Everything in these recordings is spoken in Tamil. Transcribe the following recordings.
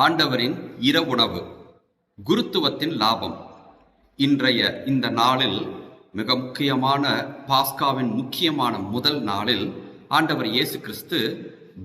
ஆண்டவரின் இரவுணவு குருத்துவத்தின் லாபம். இன்றைய இந்த நாளில் மிக முக்கியமான பாஸ்காவின் முக்கியமான முதல் நாளில் ஆண்டவர் இயேசு கிறிஸ்து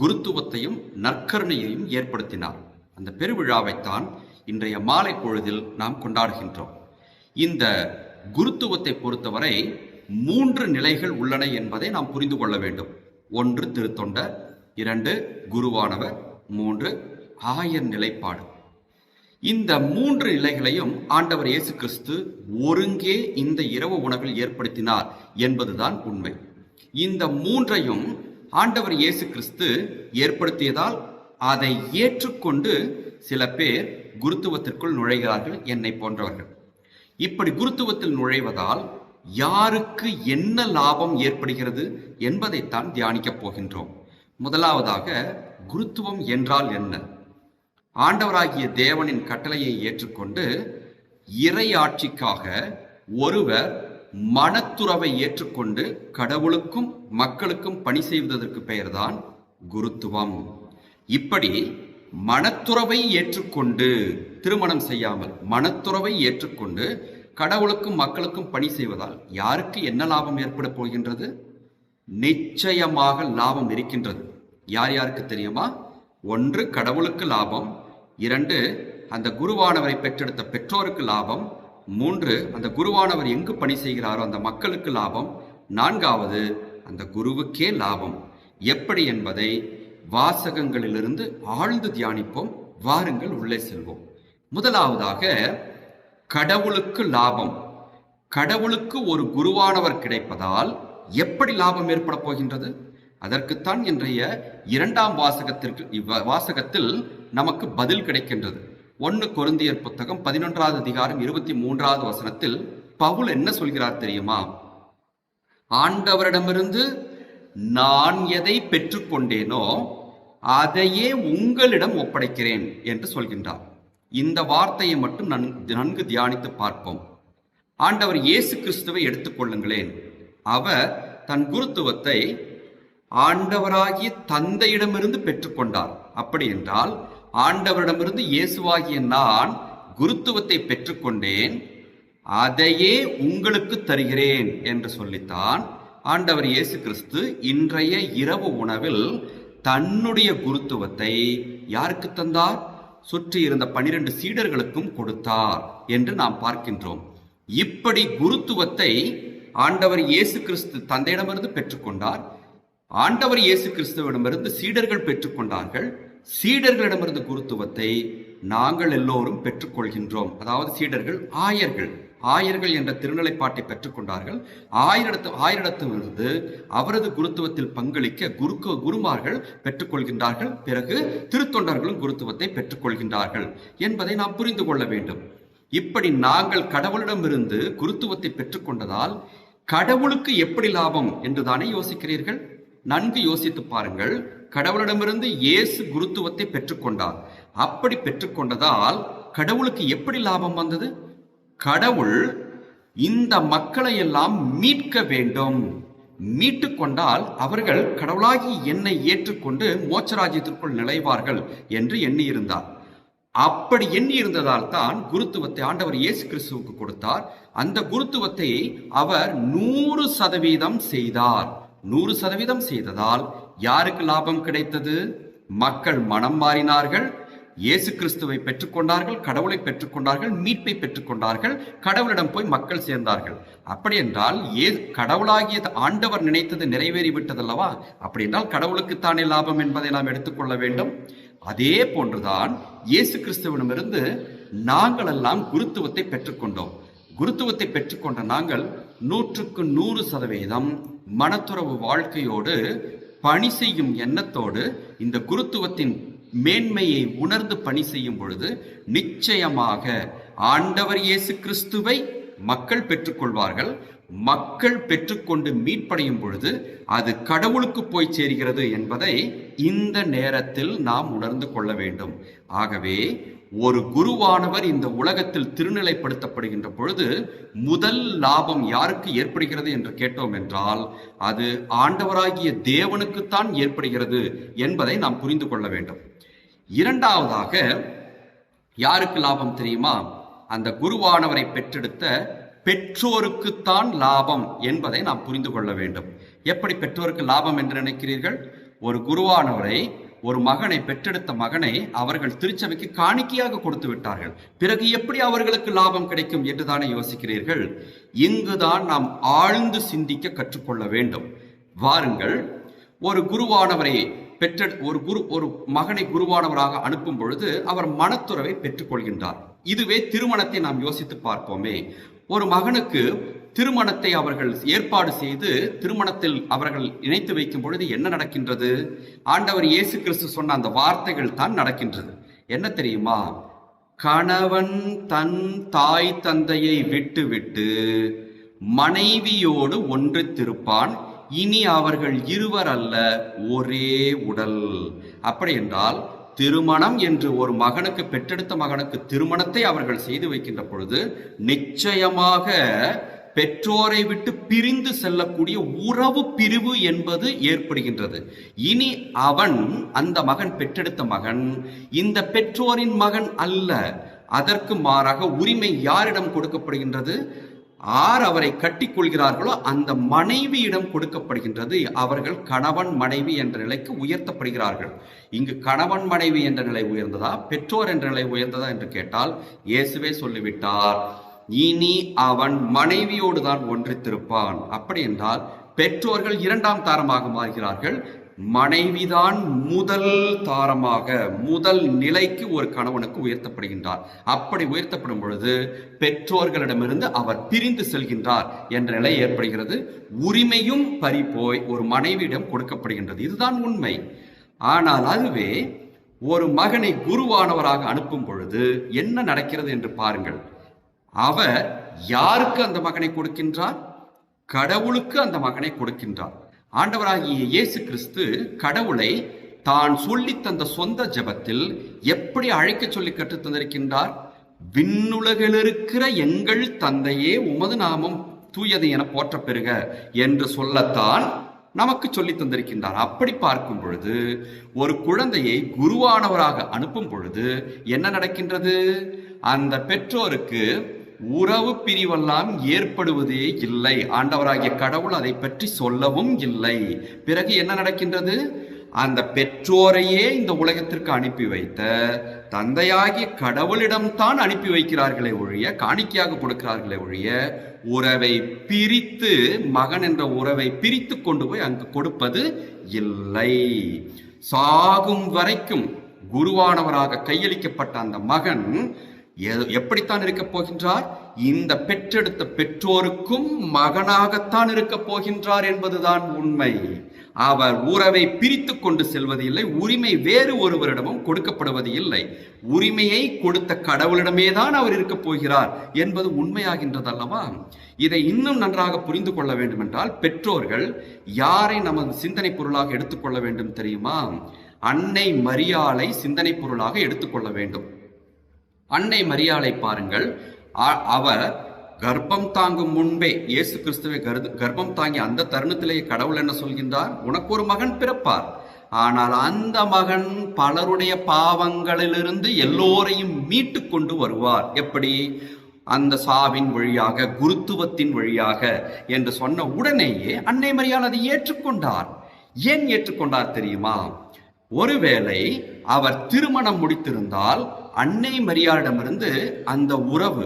குருத்துவத்தையும் நற்கருணையையும் ஏற்படுத்தினார். அந்த பெருவிழாவைத்தான் இன்றைய மாலை பொழுதில் நாம் கொண்டாடுகின்றோம். இந்த குருத்துவத்தை பொறுத்தவரை மூன்று நிலைகள் உள்ளன என்பதை நாம் புரிந்து கொள்ள வேண்டும். ஒன்று திருத்தொண்டர் இரண்டு குருவானவர் மூன்று ஆயர் நிலைப்பாடு. இந்த மூன்று நிலைகளையும் ஆண்டவர் இயேசு கிறிஸ்து ஒருங்கே இந்த இரவு உணவில் ஏற்படுத்தினார் என்பதுதான் உண்மை. இந்த மூன்றையும் ஆண்டவர் இயேசு கிறிஸ்து ஏற்படுத்தியதால் அதை ஏற்றுக்கொண்டு சில பேர் குருத்துவத்திற்குள் நுழைகிறார்கள் என்னை போன்றவர்கள். இப்படி குருத்துவத்தில் நுழைவதால் யாருக்கு என்ன லாபம் ஏற்படுகிறது என்பதைத்தான் தியானிக்கப் போகின்றோம். முதலாவதாக குருத்துவம் என்றால் என்ன? ஆண்டவராகிய தேவனின் கட்டளையை ஏற்றுக்கொண்டு இறை ஆட்சிக்காக ஒருவர் மனத்துறவை ஏற்றுக்கொண்டு கடவுளுக்கும் மக்களுக்கும் பணி செய்வதற்கு பெயர்தான் குருத்துவம். இப்படி மனத்துறவை ஏற்றுக்கொண்டு திருமணம் செய்யாமல் மனத்துறவை ஏற்றுக்கொண்டு கடவுளுக்கும் மக்களுக்கும் பணி செய்வதால் யாருக்கு என்ன லாபம் ஏற்பட போகின்றது? நிச்சயமாக லாபம் இருக்கின்றது. யார் யாருக்கு தெரியுமா? ஒன்று கடவுளுக்கு லாபம் இரண்டு அந்த குருவானவரை பெற்றெடுத்த பெற்றோருக்கு லாபம் மூன்று அந்த குருவானவர் எங்கு பணி செய்கிறாரோ அந்த மக்களுக்கு லாபம் நான்காவது அந்த குருவுக்கே லாபம். எப்படி என்பதை வாசகங்களிலிருந்து ஆழ்ந்து தியானிப்போம் வாருங்கள் உள்ளே செல்வோம். முதலாவதாக கடவுளுக்கு லாபம். கடவுளுக்கு ஒரு குருவானவர் கிடைப்பதால் எப்படி லாபம் ஏற்பட போகின்றது? அதற்குத்தான் இன்றைய இரண்டாம் வாசகத்திற்கு இவ்வ- வாசகத்தில் நமக்கு பதில் கிடைக்கின்றது. ஒன்னு கொருந்தியர் புத்தகம் பதினொன்றாவது அதிகாரம் இருபத்தி மூன்றாவது வசனத்தில் பவுல் என்ன சொல்கிறார் தெரியுமா? ஆண்டவரிடமிருந்து நான் எதை பெற்றுக்கொண்டேனோ அதையே உங்களிடம் ஒப்படைக்கிறேன் என்று சொல்கின்றார். இந்த வார்த்தையை மட்டும் நன்கு நன்கு தியானித்து பார்ப்போம். ஆண்டவர் இயேசு கிறிஸ்துவை எடுத்துக்கொள்ளுங்களேன் அவர் தன் குருத்துவத்தை ஆண்டவராகிய தந்தையிடமிருந்து பெற்றுக்கொண்டார். அப்படி என்றால் ஆண்டவரிடமிருந்து இயேசுவாகிய நான் குருத்துவத்தை பெற்றுக்கொண்டேன் அதையே உங்களுக்கு தருகிறேன் என்று சொல்லித்தான் ஆண்டவர் இயேசு கிறிஸ்து இன்றைய இரவு உணவில் தன்னுடைய குருத்துவத்தை யாருக்கு தந்தார்? சுற்றி இருந்த பனிரெண்டு சீடர்களுக்கும் கொடுத்தார் என்று நாம் பார்க்கின்றோம். இப்படி குருத்துவத்தை ஆண்டவர் இயேசு கிறிஸ்து தந்தையிடமிருந்து பெற்றுக்கொண்டார். ஆண்டவர் இயேசு கிறிஸ்துவிடமிருந்து சீடர்கள் பெற்றுக்கொண்டார்கள். சீடர்களிடமிருந்து குருத்துவத்தை நாங்கள் எல்லோரும் பெற்றுக்கொள்கின்றோம். அதாவது சீடர்கள் ஆயர்கள். ஆயர்கள் என்ற திருநிலைப்பாட்டை பெற்றுக்கொண்டார்கள். ஆயிரத்து ஆயிரத்திலிருந்து அவரது குருத்துவத்தில் பங்களிக்க குருக்கு குருமார்கள் பெற்றுக்கொள்கின்றார்கள். பிறகு திருத்தொண்டர்களும் குருத்துவத்தை பெற்றுக்கொள்கின்றார்கள் என்பதை நாம் புரிந்து கொள்ள வேண்டும். இப்படி நாங்கள் கடவுளிடமிருந்து குருத்துவத்தை பெற்றுக்கொண்டதால் கடவுளுக்கு எப்படி லாபம் என்று தானே யோசிக்கிறீர்கள்? நன்கு யோசித்து பாருங்கள். கடவுளிடமிருந்து இயேசு குருத்துவத்தை பெற்றுக்கொண்டார். அப்படி பெற்றுக்கொண்டதால் கடவுளுக்கு எப்படி லாபம் வந்தது? கடவுள் இந்த மக்களை எல்லாம் மீட்க வேண்டும். மீட்டு கொண்டால் அவர்கள் கடவுளாகி என்னை ஏற்றுக்கொண்டு மோட்சராஜ்யத்திற்குள் நுழைவார்கள் என்று எண்ணியிருந்தார். அப்படி எண்ணி இருந்ததால் தான் குருத்துவத்தை ஆண்டவர் இயேசு கிறிஸ்துவுக்கு கொடுத்தார். அந்த குருத்துவத்தை அவர் நூறு சதவீதம் செய்தார். நூறு சதவீதம் செய்ததால் யாருக்கு லாபம் கிடைத்தது? மக்கள் மனம் மாறினார்கள். இயேசு கிறிஸ்துவை பெற்றுக்கொண்டார்கள் கடவுளை பெற்றுக்கொண்டார்கள் மீட்பை பெற்றுக்கொண்டார்கள் கடவுளிடம் போய் மக்கள் சேர்ந்தார்கள். அப்படி என்றால் ஏ கடவுளாகிய ஆண்டவர் நினைத்தது நிறைவேறி விட்டதல்லவா அப்படி என்றால் கடவுளுக்குத்தானே லாபம் என்பதை நாம் எடுத்துக்கொள்ள வேண்டும். அதே போன்றுதான் இயேசு கிறிஸ்துவிடமிருந்து நாங்கள் எல்லாம் குருத்துவத்தை பெற்றுக்கொண்டோம். குருத்துவத்தை பெற்றுக்கொண்ட நாங்கள் நூற்றுக்கு நூறு சதவீதம் மனத்துறவு வாழ்க்கையோடு பணி செய்யும் எண்ணத்தோடு இந்த குருத்துவத்தின் மேன்மையை உணர்ந்து பணி செய்யும் பொழுது நிச்சயமாக ஆண்டவர் இயேசு கிறிஸ்துவை மக்கள் பெற்றுக்கொள்வார்கள். மக்கள் பெற்றுக்கொண்டு மீட்படையும் பொழுது அது கடவுளுக்கு போய் சேர்கிறது என்பதை இந்த நேரத்தில் நாம் உணர்ந்து கொள்ள வேண்டும். ஆகவே ஒரு குருவானவர் இந்த உலகத்தில் திருநிலைப்படுத்தப்படுகின்ற பொழுது முதல் லாபம் யாருக்கு ஏற்படுகிறது என்று கேட்டோம் என்றால் அது ஆண்டவராகிய தேவனுக்குத்தான் ஏற்படுகிறது என்பதை நாம் புரிந்து கொள்ள வேண்டும். இரண்டாவதாக யாருக்கு லாபம் தெரியுமா? அந்த குருவானவரை பெற்றெடுத்த பெற்றோருக்குத்தான் லாபம் என்பதை நாம் புரிந்து கொள்ள வேண்டும். எப்படி பெற்றோருக்கு லாபம் என்று நினைக்கிறீர்கள்? ஒரு குருவானவரை ஒரு மகனை பெற்றெடுத்த மகனை அவர்கள் திருச்சபைக்கு காணிக்கையாக கொடுத்து விட்டார்கள். பிறகு எப்படி அவர்களுக்கு லாபம் கிடைக்கும் என்று தானே யோசிக்கிறீர்கள்? இங்குதான் நாம் ஆழ்ந்து சிந்திக்க கற்றுக்கொள்ள வேண்டும். வாருங்கள் ஒரு குருவானவரை பெற்ற ஒரு குரு ஒரு மகனை குருவானவராக அனுப்பும் பொழுது அவர் மனத்துறவை பெற்றுக்கொள்கின்றார். இதுவே திருமணத்தை நாம் யோசித்து பார்ப்போமே. ஒரு மகனுக்கு திருமணத்தை அவர்கள் ஏற்பாடு செய்து திருமணத்தில் அவர்கள் இணைத்து வைக்கும் பொழுது என்ன நடக்கின்றது? ஆண்டவர் இயேசு கிறிஸ்து சொன்ன அந்த வார்த்தைகள் தான் நடக்கின்றது. என்ன தெரியுமா? கணவன் தன் தாய் தந்தையை விட்டு விட்டு மனைவியோடு ஒன்றித்திருப்பான் இனி அவர்கள் இருவர் அல்ல ஒரே உடல். அப்படி என்றால் திருமணம் என்று ஒரு மகனுக்கு பெற்றெடுத்த மகனுக்கு திருமணத்தை அவர்கள் செய்து வைக்கின்ற பொழுது நிச்சயமாக பெற்றோரை விட்டு பிரிந்து செல்லக்கூடிய உறவு பிரிவு என்பது ஏற்படுகின்றது. இனி அவன் அந்த மகன் பெற்றெடுத்த மகன் இந்த பெற்றோரின் மகன் அல்ல. அதற்கு மாறாக உரிமை யாரிடம் கொடுக்கப்படுகின்றது? ஆர் அவரை கட்டிக்கொள்கிறார்களோ அந்த மனைவியிடம் கொடுக்கப்படுகின்றது. அவர்கள் கணவன் மனைவி என்ற நிலைக்கு உயர்த்தப்படுகிறார்கள். இங்கு கணவன் மனைவி என்ற நிலை உயர்ந்ததா? பெற்றோர் என்ற நிலை உயர்ந்ததா என்று கேட்டால் இயேசுவே சொல்லிவிட்டார். இனி அவன் மனைவியோடு தான் ஒன்றித்திருப்பான். அப்படி என்றால் பெற்றோர்கள் இரண்டாம் தாரமாக மாறுகிறார்கள். மனைவிதான் முதல் தாரமாக முதல் நிலைக்கு ஒரு கணவனுக்கு உயர்த்தப்படுகின்றார். அப்படி உயர்த்தப்படும் பொழுது பெற்றோர்களிடமிருந்து அவர் பிரிந்து செல்கின்றார் என்ற நிலை ஏற்படுகிறது. உரிமையும் பறிபோய் ஒரு மனைவியிடம் கொடுக்கப்படுகின்றது. இதுதான் உண்மை. ஆனால் அதுவே ஒரு மகனை குருவானவராக அனுப்பும் பொழுது என்ன நடக்கிறது என்று பாருங்கள். அவர் யாருக்கு அந்த மகனை கொடுக்கின்றார்? கடவுளுக்கு அந்த மகனை கொடுக்கின்றார். ஆண்டவராகிய இயேசு கிறிஸ்து கடவுளை தான் சொல்லி தந்த சொந்த ஜெபத்தில் எப்படி அழைக்க சொல்லி கற்றுத் தந்திருக்கின்றார்? விண்ணுலகில் இருக்கிற எங்கள் தந்தையே உமது நாமம் தூயது என போற்ற பெறுக என்று சொல்லத்தான் நமக்கு சொல்லி தந்திருக்கின்றார். அப்படி பார்க்கும் பொழுது ஒரு குழந்தையை குருவானவராக அனுப்பும் பொழுது என்ன நடக்கின்றது? அந்த பெற்றோருக்கு உறவு பிரிவெல்லாம் ஏற்படுவதே இல்லை. ஆண்டவராகிய கடவுள் அதை பற்றி சொல்லவும் இல்லை. பிறகு என்ன நடக்கின்றது? அந்த பெற்றோரையே இந்த உலகத்திற்கு அனுப்பி வைத்த தந்தையாகிய கடவுளிடம்தான் அனுப்பி வைக்கிறார்களே ஒழிய காணிக்கையாக கொடுக்கிறார்களே ஒழிய உறவை பிரித்து மகன் என்ற உறவை பிரித்து கொண்டு போய் அங்கு கொடுப்பது இல்லை. சாகும் வரைக்கும் குருவானவராக கையளிக்கப்பட்ட அந்த மகன் எப்படித்தான் இருக்கப் போகின்றார்? இந்த பெற்றெடுத்த பெற்றோருக்கும் மகனாகத்தான் இருக்க போகின்றார் என்பதுதான் உண்மை. அவர் உறவை பிரித்து கொண்டு செல்வது இல்லை உரிமை வேறு ஒருவரிடமும் கொடுக்கப்படுவது இல்லை உரிமையை கொடுத்த கடவுளிடமே தான் அவர் இருக்கப் போகிறார் என்பது உண்மையாகின்றது அல்லவா இதை இன்னும் நன்றாக புரிந்து கொள்ள வேண்டும் என்றால் பெற்றோர்கள் யாரை நமது சிந்தனை பொருளாக எடுத்துக்கொள்ள வேண்டும் தெரியுமா? அன்னை மரியாளை சிந்தனை பொருளாக எடுத்துக்கொள்ள வேண்டும். அன்னை மரியாளை பாருங்கள். அ- அவர் கர்ப்பம் தாங்கும் முன்பே இயேசு கிறிஸ்துவை கருது கர்ப்பம் தாங்கி அந்த தருணத்திலேயே கடவுள் என்ன சொல்கின்றார்? உனக்கு ஒரு மகன் பிறப்பார். ஆனால் அந்த மகன் பலருடைய பாவங்களிலிருந்து எல்லோரையும் மீட்டு கொண்டு வருவார். எப்படி? அந்த சாவின் வழியாக குருத்துவத்தின் வழியாக என்று சொன்ன உடனேயே அன்னை மரியாள் அதை ஏற்றுக்கொண்டார். ஏன் ஏற்றுக்கொண்டார் தெரியுமா? ஒருவேளை அவர் திருமணம் முடித்திருந்தால் அன்னை மரியாளிடமிருந்து அந்த உறவு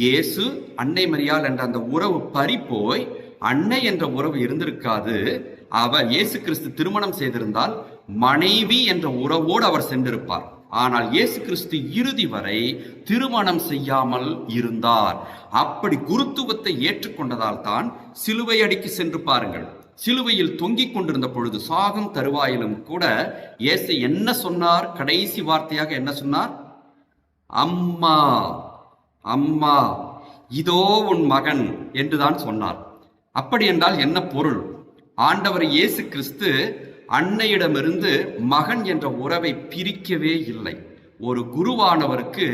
இயேசு அன்னை மரியாள் என்ற அந்த உறவு பறிபோய் அன்னை என்ற உறவு இருந்திருக்காது. அவர் இயேசு கிறிஸ்து திருமணம் செய்திருந்தால் மனைவி என்ற உறவோடு அவர் சென்றிருப்பார். ஆனால் இயேசு கிறிஸ்து இறுதி வரை திருமணம் செய்யாமல் இருந்தார். அப்படி குருத்துவத்தை ஏற்றுக்கொண்டதால் தான் சிலுவை அடிக்கு சென்று பாருங்கள். சிலுவையில் தொங்கிக் கொண்டிருந்த பொழுது சாகம் தருவாயிலும் கூட இயேசு என்ன சொன்னார்? கடைசி வார்த்தையாக என்ன சொன்னார்? அம்மா அம்மா இதோ உன் மகன் என்றுதான் சொன்னார். அப்படி என்றால் என்ன பொருள்? ஆண்டவர் இயேசு கிறிஸ்து அன்னையிடமிருந்து மகன் என்ற உறவை பிரிக்கவே இல்லை. ஒரு குருவானவருக்கு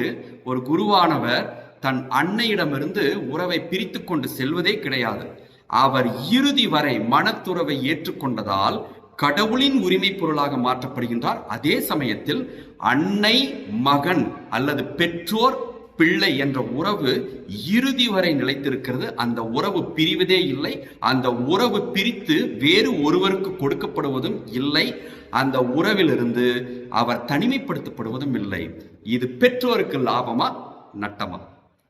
ஒரு குருவானவர் தன் அன்னையிடமிருந்து உறவை பிரித்து கொண்டு செல்வதே கிடையாது. அவர் இறுதி வரை மனத்துறவை ஏற்றுக்கொண்டதால் கடவுளின் உரிமை பொருளாக மாற்றப்படுகின்றார். அதே சமயத்தில் அன்னை மகன் அல்லது பெற்றோர் பிள்ளை என்ற உறவு இறுதி வரை நிலைத்திருக்கிறது. அந்த உறவு பிரிவதே இல்லை. அந்த உறவு பிரித்து வேறு ஒருவருக்கு கொடுக்கப்படுவதும் இல்லை. அந்த உறவிலிருந்து அவர் தனிமைப்படுத்தப்படுவதும் இல்லை. இது பெற்றோருக்கு லாபமா? நட்டமா?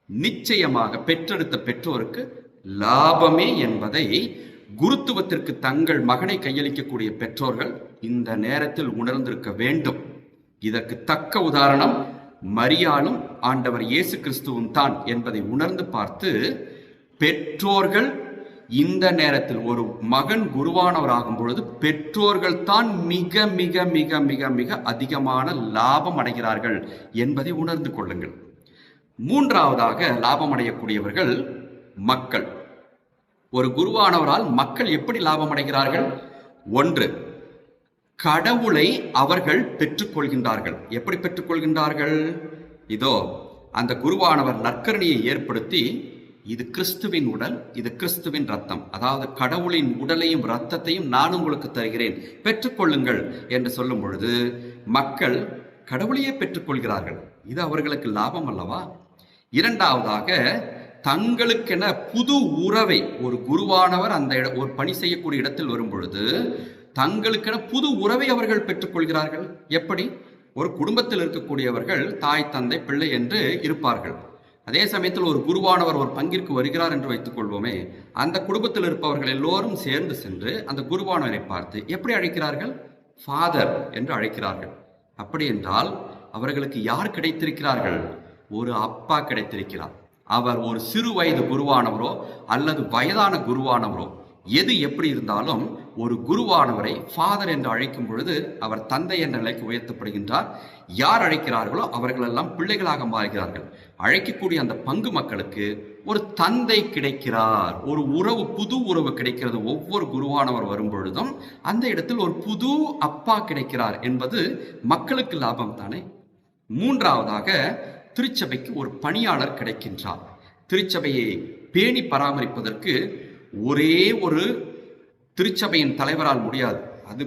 நிச்சயமாக பெற்றெடுத்த பெற்றோருக்கு லாபமே என்பதை குருத்துவத்திற்கு தங்கள் மகனை கையளிக்கக்கூடிய பெற்றோர்கள் இந்த நேரத்தில் உணர்ந்திருக்க வேண்டும். இதற்கு தக்க உதாரணம் மரியாளும் ஆண்டவர் இயேசு கிறிஸ்துவும் தான் என்பதை உணர்ந்து பார்த்து பெற்றோர்கள் இந்த நேரத்தில் ஒரு மகன் குருவானவராகும் பொழுது பெற்றோர்கள் தான் மிக மிக மிக மிக மிக அதிகமான லாபம் அடைகிறார்கள் என்பதை உணர்ந்து கொள்ளுங்கள். மூன்றாவதாக லாபம் அடையக்கூடியவர்கள் மக்கள். ஒரு குருவானவரால் மக்கள் எப்படி லாபம் அடைகிறார்கள் ஒன்று கடவுளை அவர்கள் பெற்றுக்கொள்கின்றார்கள். எப்படி பெற்றுக்கொள்கின்றார்கள்? இதோ அந்த குருவானவர் நற்கரணியை ஏற்படுத்தி இது கிறிஸ்துவின் உடல் இது கிறிஸ்துவின் ரத்தம். அதாவது கடவுளின் உடலையும் ரத்தத்தையும் நான் உங்களுக்கு தருகிறேன். பெற்றுக்கொள்ளுங்கள் என்று சொல்லும் பொழுது மக்கள் கடவுளையே பெற்றுக்கொள்கிறார்கள். இது அவர்களுக்கு லாபம் அல்லவா? இரண்டாவதாக தங்களுக்கென புது உறவை ஒரு குருவானவர் அந்த இட- ஒரு பணி செய்யக்கூடிய இடத்தில் வரும் பொழுது தங்களுக்கென புது உறவை அவர்கள் பெற்றுக்கொள்கிறார்கள். எப்படி? ஒரு குடும்பத்தில் இருக்கக்கூடியவர்கள் தாய் தந்தை பிள்ளை என்று இருப்பார்கள். அதே சமயத்தில் ஒரு குருவானவர் ஒரு பங்கிற்கு வருகிறார் என்று வைத்துக் கொள்வோமே அந்த குடும்பத்தில் இருப்பவர்கள் எல்லோரும் சேர்ந்து சென்று அந்த குருவானவரை பார்த்து எப்படி அழைக்கிறார்கள்? ஃபாதர் என்று அழைக்கிறார்கள். அப்படி என்றால் அவர்களுக்கு யார் கிடைத்திருக்கிறார்கள்? ஒரு அப்பா கிடைத்திருக்கிறார். அவர் ஒரு சிறு வயது குருவானவரோ அல்லது வயதான குருவானவரோ. எது எப்படி இருந்தாலும் ஒரு குருவானவரை ஃபாதர் என்று அழைக்கும் பொழுது அவர் தந்தை என்ற நிலைக்கு உயர்த்தப்படுகின்றார். யார் அழைக்கிறார்களோ அவர்களெல்லாம் பிள்ளைகளாக மாறுகிறார்கள். அழைக்கக்கூடிய அந்த பங்கு மக்களுக்கு ஒரு தந்தை கிடைக்கிறார். ஒரு உறவு புது உறவு கிடைக்கிறது. ஒவ்வொரு குருவானவர் வரும் பொழுதும் அந்த இடத்தில் ஒரு புது அப்பா கிடைக்கிறார் என்பது மக்களுக்கு லாபம் தானே மூன்றாவதாக திருச்சபைக்கு ஒரு பணியாளர் கிடைக்கின்றார். திருச்சபையை பேணி பராமரிப்பதற்கு ஒரே ஒரு திருச்சபையின் தலைவரால் முடியாது. அது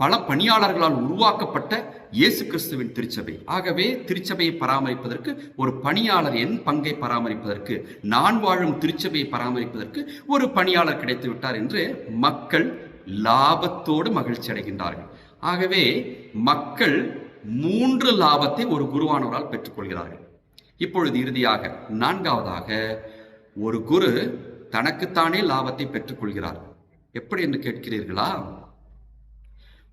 பல பணியாளர்களால் உருவாக்கப்பட்ட இயேசு கிறிஸ்துவின் திருச்சபை. ஆகவே திருச்சபையை பராமரிப்பதற்கு ஒரு பணியாளர் என் பங்கை பராமரிப்பதற்கு நான் வாழும் திருச்சபையை பராமரிப்பதற்கு ஒரு பணியாளர் கிடைத்து விட்டார் என்று மக்கள் லாபத்தோடு மகிழ்ச்சி அடைகின்றார்கள் ஆகவே மக்கள் மூன்று லாபத்தை ஒரு குருவானவரால் பெற்றுக்கொள்கிறார்கள் இப்பொழுது இறுதியாக நான்காவதாக ஒரு குரு தனக்குத்தானே லாபத்தை பெற்றுக்கொள்கிறார். எப்படி என்று கேட்கிறீர்களா?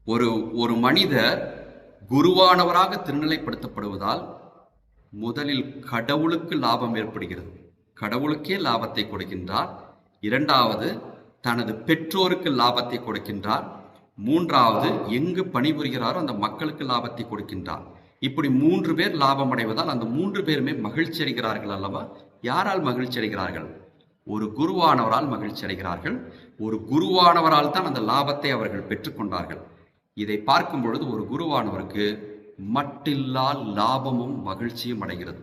ஒரு ஒரு மனிதர் குருவானவராக திருநிலைப்படுத்தப்படுவதால் முதலில் கடவுளுக்கு லாபம் ஏற்படுகிறது. கடவுளுக்கே லாபத்தை கொடுக்கின்றார். இரண்டாவது தனது பெற்றோருக்கு லாபத்தை கொடுக்கின்றார். மூன்றாவது எங்கு பணிபுரிகிறாரோ அந்த மக்களுக்கு லாபத்தை கொடுக்கின்றார். இப்படி மூன்று பேர் லாபம் அடைவதால் அந்த மூன்று பேருமே மகிழ்ச்சி அடைகிறார்கள் அல்லவா? யாரால் மகிழ்ச்சி அடைகிறார்கள்? ஒரு குருவானவரால் மகிழ்ச்சி அடைகிறார்கள். ஒரு குருவானவரால் தான் அந்த லாபத்தை அவர்கள் பெற்றுக்கொண்டார்கள் இதை பார்க்கும் பொழுது ஒரு குருவானவருக்கு மட்டில்லா லாபமும் மகிழ்ச்சியும் அடைகிறது.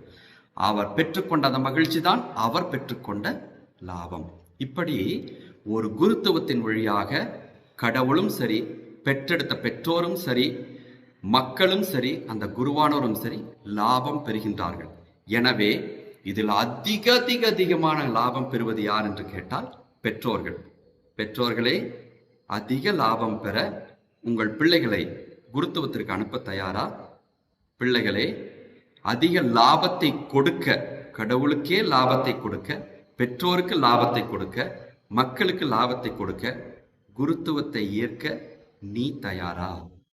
அவர் பெற்றுக்கொண்ட அந்த மகிழ்ச்சி தான் அவர் பெற்றுக்கொண்ட லாபம். இப்படி ஒரு குருத்துவத்தின் வழியாக கடவுளும் சரி பெற்றெடுத்த பெற்றோரும் சரி மக்களும் சரி அந்த குருவானோரும் சரி லாபம் பெறுகின்றார்கள். எனவே இதில் அதிக அதிக அதிகமான லாபம் பெறுவது யார் என்று கேட்டால் பெற்றோர்கள். பெற்றோர்களே அதிக லாபம் பெற உங்கள் பிள்ளைகளை குருத்துவத்திற்கு அனுப்ப தயாரா? பிள்ளைகளே அதிக லாபத்தை கொடுக்க கடவுளுக்கே லாபத்தை கொடுக்க பெற்றோருக்கு லாபத்தை கொடுக்க மக்களுக்கு லாபத்தை கொடுக்க குருத்துவத்தை ஏற்க நீ தயாரா?